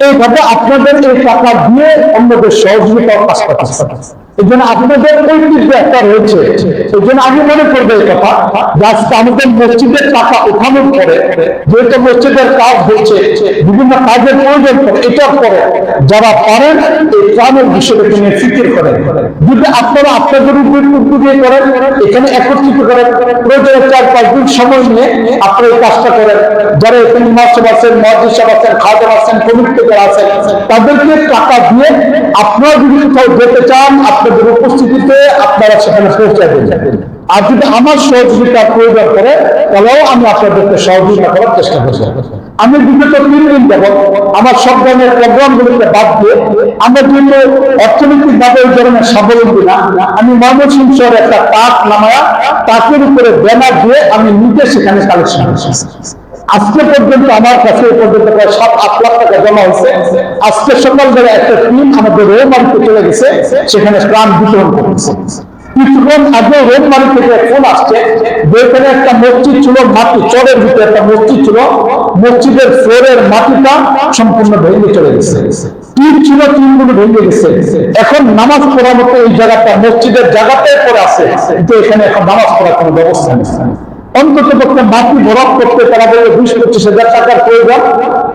এইভাবে আপনাদের এই টাকা দিয়ে অন্যদের সহযোগিতা কাজ করতে এই জন্য আপনাদের ঐতিহ্য একটা রয়েছে। এই জন্য আমি মনে করব এই কথা আজকে আমাদের মসজিদের টাকা উঠানোর পরে যেহেতু মসজিদের কাজ হচ্ছে, বিভিন্ন কাজের প্রয়োজন পড়ে, এটার পরে যারা পারেন, এই নিয়ে ফিকির করেন। যদি আপনারা আপনাদের উপর করেন, এখানে একত্রিত করেন, প্রয়োজনে চার পাঁচ দিন সময় নিয়ে আপনারা এই কাজটা করেন। যারা এখানে মাসব আছেন মহাদিস আছেন খাদর আছেন, কমিটি আছেন, তাদেরকে টাকা দিয়ে আপনারা যদি কোথাও যেতে চান আপনাদের উপস্থিতিতে আপনারা সেখানে পৌঁছে দেবেন আর যদি আমার সহযোগিতা প্রয়োজন করে তাহলেও আমি আপনাদেরকে সহযোগিতা করার চেষ্টা করব। আমি বিগত তিন দিন যাব আমার সব ধরনের প্রোগ্রামগুলোকে বাদ দিয়ে আমরা যেহেতু অর্থনৈতিক ভাবে ওই ধরনের স্বাবলম্বী না, আমি ময়মনসিংহ শহরে একটা তাক নামায়া তাকের উপরে ব্যানার দিয়ে আমি নিজে সেখানে কালেকশন করছি। আজকে পর্যন্ত আমার কাছে পর্যন্ত প্রায় সাত, আট লাখ টাকা জমা হয়েছে। আজকে সকালবেলা একটা টিম আমাদের রোমারিতে চলে গেছে, সেখানে প্রাণ বিতরণ করেছে। কিছুক্ষণ আগে রোমারি থেকে ফোন আসছে, যেখানে একটা মসজিদ ছিল, মাটি, চরের ভিতরে একটা মসজিদ ছিল। মসজিদের ফ্লোরের মাটিটা সম্পূর্ণ ভেঙে চলে গেছে। টিন ছিল টিনগুলো ভেঙে গেছে। এখন নামাজ পড়ার মতো এই জায়গাটা, মসজিদের জায়গাটাই পড়ে আছে, কিন্তু এখানে এখন নামাজ পড়ার কোনো ব্যবস্থা নেই। অন্তত পক্ষে মাটি বরফ করতে তারা বলে বিশ পঁচিশ হাজার টাকার প্রয়োজন।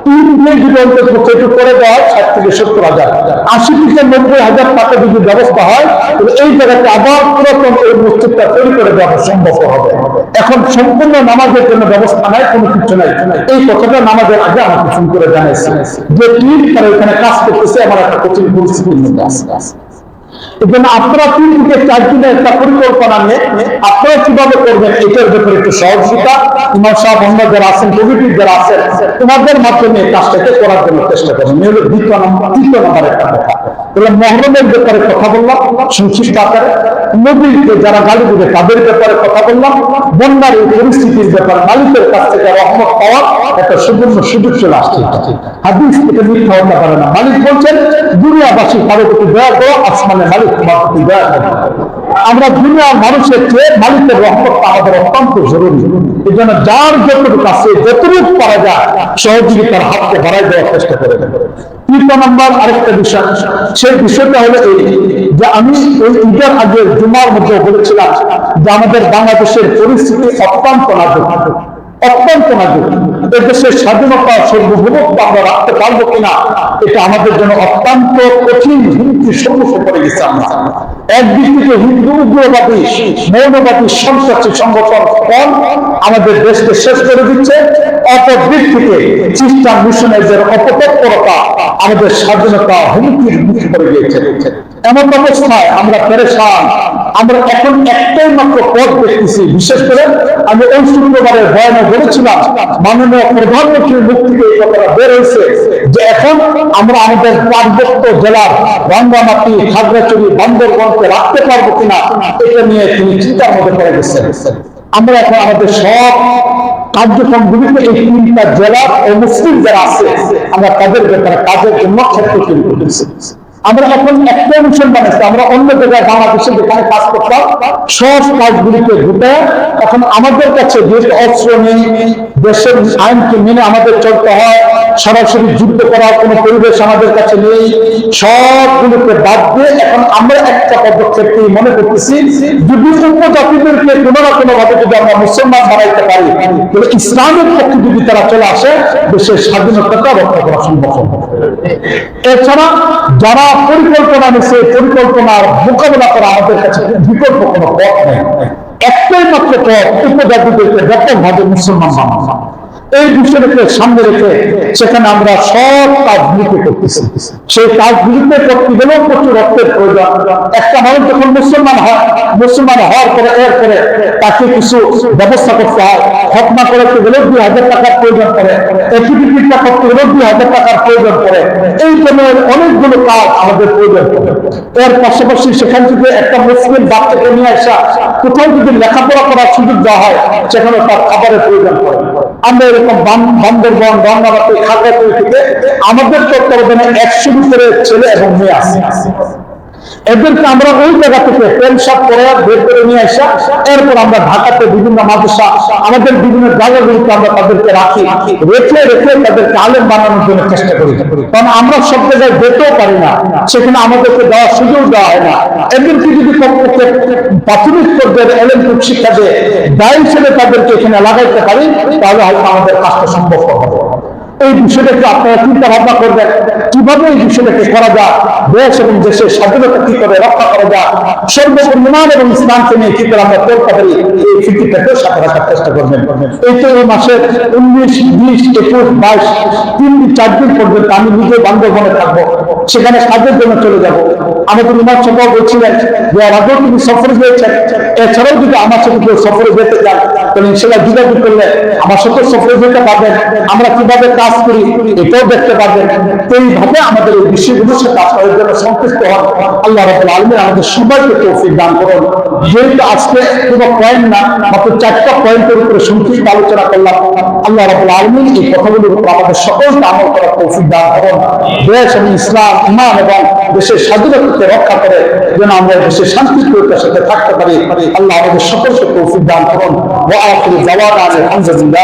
তিন যদি অন্তত পক্ষে একটু করে দেওয়া হয়, ষাট থেকে সত্তর হাজার। আশি থেকে নব্বই হাজার টাকা যদি ব্যবস্থা হয় এই জায়গাতে আবার পুরাতন এই মসজিদটা তৈরি করে দেওয়া সম্ভব হবে। এখন সম্পূর্ণ নামাজের জন্য ব্যবস্থা নাই, কোনো কিছু নাই। এই কথাটা নামাজের আগে আমাকে ফোন করে জানাইছে। যে টিম তারা এখানে কাজ করতেছে, আমার একটা কঠিন আছে। আপনারা তিন থেকে চার দিনের একটা পরিকল্পনা নিয়ে আপনারা কীভাবে করবেন, এটার ব্যাপারে একটু সহযোগিতা। যারা আছেন যারা আছেন, তোমাদের মাধ্যমে কাজটাকে করার জন্য চেষ্টা হলো দ্বিতীয় নম্বর, তৃতীয় নম্বর একটা কথা। তাহলে মহরমের ব্যাপারে কথা বললাম আকারে। নদীতে যারা গালি দিবে, তাদের ব্যাপারে কথা বললাম। বন্যার এই পরিস্থিতির ব্যাপারে, মালিকের কাছ থেকে রহমত পাওয়ার একটা সুবর্ণ সুযোগ চলে আসছে। হাদিস থেকে মিথ্যা হতে পারে না। মালিক বলছেন, দুনিয়াবাসী কারও প্রতি দয়া করো, আসমানের মালিক আমরা দুনিয়ার মানুষের চেয়ে মালিকের রহমত আমাদের অত্যন্ত জরুরি। এই জন্য যার যতটুকু আছে, যতটুকু পারা যায়, সহযোগিতার হাতকে বাড়াই দেওয়ার চেষ্টা করে তৃতীয় নম্বর আরেকটা বিষয়, সেই বিষয়টা হলো এই যে আমি ওই ঈদের আগে জুমার মধ্যে বলেছিলাম যে আমাদের বাংলাদেশের পরিস্থিতি অত্যন্ত নাজুক। অত্যন্ত নাজুক। এদেশের স্বাধীনতা সার্বভৌমত্ব আমরা রাখতে পারব কিনা, এটা আমাদের জন্য অত্যন্ত কঠিন হুমকির সম্মুখে পড়ে গেছে আমরা। একদিক হিন্দু, উগ্রবাদী, মৌলবাদী, সন্ত্রাসী সংগঠন কম আমাদের দেশকে শেষ করে দিচ্ছে? অপর দিক থেকে খ্রিস্টান মিশনারিদের অপতৎপরতা আমাদের স্বাধীনতা হুমকির মুখে পড়ে গিয়েছে। এমন অবস্থায় আমরা পেরেশান আমরা এখন একটাই মাত্র পথ দেখতেছি। বিশেষ করে আমি ওই শুক্রবারের বয়ানে বলেছিলাম, মাননীয় প্রধানমন্ত্রীর মুখ থেকে এই কথাটা বের হয়েছে যে এখন আমরা আমাদের পার্বত্য জেলার রাঙ্গামাটি খাগড়াছড়ি, বান্দরবনকে রাখতে পারব কিনা, এটা নিয়ে তিনি চিন্তার মধ্যে পড়ে গেছেন। আমরা এখন আমাদের সব কার্যক্রম গুলিতে এই তিনটা জেলার ও মুসলিম যারা আছে, আমরা তাদের ব্যাপারে কাজের জন্য ক্ষেত্র তৈরি করতেছি। আমরা এখন একটা মিশন বানাচ্ছি আমরা অন্য জায়গায় বাংলাদেশে যেখানে কাজ করতাম, সব কাজগুলিকে ঘুটে এখন আমাদের কাছে যেহেতু অস্ত্র নেই, দেশের আইনকে মেনে আমাদের চলতে হয় সরাসরি যুদ্ধ করার কোনো পরিবেশ আমাদের কাছে নেই। সবগুলোকে বাদ দিয়ে এখন আমরা একটা পদক্ষেপকে মনে করতেছি, যদি উপজাতিদেরকে কোনো না কোনো ভাবে যদি আমরা মুসলমান বানাইতে পারি, তাহলে ইসলামের পক্ষে যদি তারা চলে আসে, দেশের স্বাধীনতাটা রক্ষা করা সম্ভব হবে এছাড়া যারা পরিকল্পনা নিচ্ছে পরিকল্পনার মোকাবেলা করা আমাদের কাছে বিকল্প কোনো পথ নেই। একটাই মাত্র পথ, উপজাতিদেরকে ব্যাপকভাবে মুসলমান বানানো। এই বিষয়টাকে সামনে রেখে সেখানে আমরা সব কাজগুলিকে করতেছি। সেই কাজগুলিতে করতে গেলেও প্রচুর রক্তের প্রয়োজন। একটা মানুষ যখন মুসলমান হয়, মুসলমান হওয়ার পরে, এরপরে তাকে কিছু ব্যবস্থা করতে হয়। খতনা করতে গেলেও দুই হাজার টাকার প্রয়োজন পড়ে। এফিডেভিটটা করতে গেলেও দুই হাজার টাকার প্রয়োজন পড়ে। এই ধরনের অনেকগুলো কাজ আমাদের প্রয়োজন পড়ে। এর পাশাপাশি সেখান থেকে একটা মুসলিম বাচ্চাকে নিয়ে আসা, কোথাও যদি লেখাপড়া করার সুযোগ দেওয়া হয় সেখানে তার খাবারের প্রয়োজন পড়ে। আমরা আমাদের তত্ত্বাবধানে একশো ভিতরে ছেলে এবং মেয়ে আছে। এদেরকে আমরা ওই জায়গা থেকে পেনশন করে বের করে নিয়ে আসা এরপর আমরা ঢাকাতে বিভিন্ন মাদ্রাসা, আমাদের বিভিন্ন জায়গাগুলিতে আমরা তাদেরকে রাখি, রেখে রেখে তাদেরকে আলেম বানানোর জন্য চেষ্টা করি। কারণ আমরা সব জায়গায় যেতেও পারি না, সেখানে আমাদেরকে দেওয়ার সুযোগ দেওয়া হয় না। এদেরকে যদি কমপক্ষে প্রাথমিক পর্যায়ে এলেম শিক্ষা দিয়ে দায় হিসেবে তাদেরকে এখানে লাগাইতে পারি, তাহলে হয়তো আমাদের কাজটা সম্ভব হবে। এই বিষয়টাকে আপনারা চিন্তা ভাবনা করবেন। কীভাবে এই বিষয়টাকে করা যায়? দেশ এবং দেশের স্বাধীনতা কি করে রক্ষা করা যায়? সর্বপরিমাণ এবং ইসলামকে নিয়ে কি করে আমরা চলতে পারি এই ফিকিরটাকে সাথে রাখার চেষ্টা করবেন। এই তো এই মাসের উনিশ, বিশ, একুশ, বাইশ, তিন দিন, চার দিন পর্যন্ত আমি নিজে বান্ধবনে থাকব। সেখানে কাজের জন্য চলে যাব। আমাদের উমার সভা বলছিলেন যে আগেও তিনি সফরে গিয়েছেন। এছাড়াও যদি আমার সাথে কেউ সফরে যেতে চান তাহলে করলে আমার কীভাবে কাজ করি, এটাও দেখতে পারবেন এইভাবে আমাদের এই বিষয়গুলোর সাথে আপনাদের জন্য সন্তুষ্ট হন। আল্লাহ রবুল আমাদের সবাইকে তৌফিক দান করুন। যেহেতু আজকে কোনো পয়েন্ট না, মাত্র চারটা পয়েন্টের উপরে সংক্ষিপ্ত আলোচনা করলাম। আল্লাহ রবুল আলমী এই কথাগুলোর উপর আমাদের সকলকে আমল করার তৌফিক দান করুন। দেশ এবং ইসলাম ইমান এবং দেশের স্বাধীনতাকে রক্ষা করে যেন আমরা দেশের শান্তি সাথে থাকতে পারি। আল্লাহ আমাদের সকলকে তৌফিক দান করুন। ওয়া আখির জাওয়ানা আলহামদুলিল্লাহ